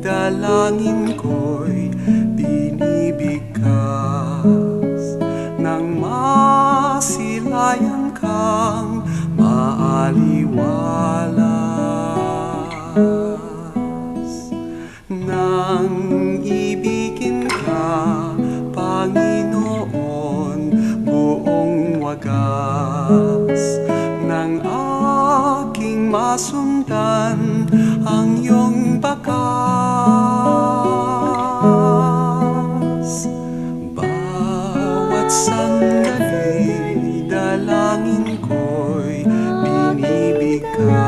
dalangin ko'y binibigkas Nang masilayan kang maaliwalas. Nang ibigin ka, Panginoon, buong wagas. Nang aking masundan at sandali dalangin ko'y binibigay.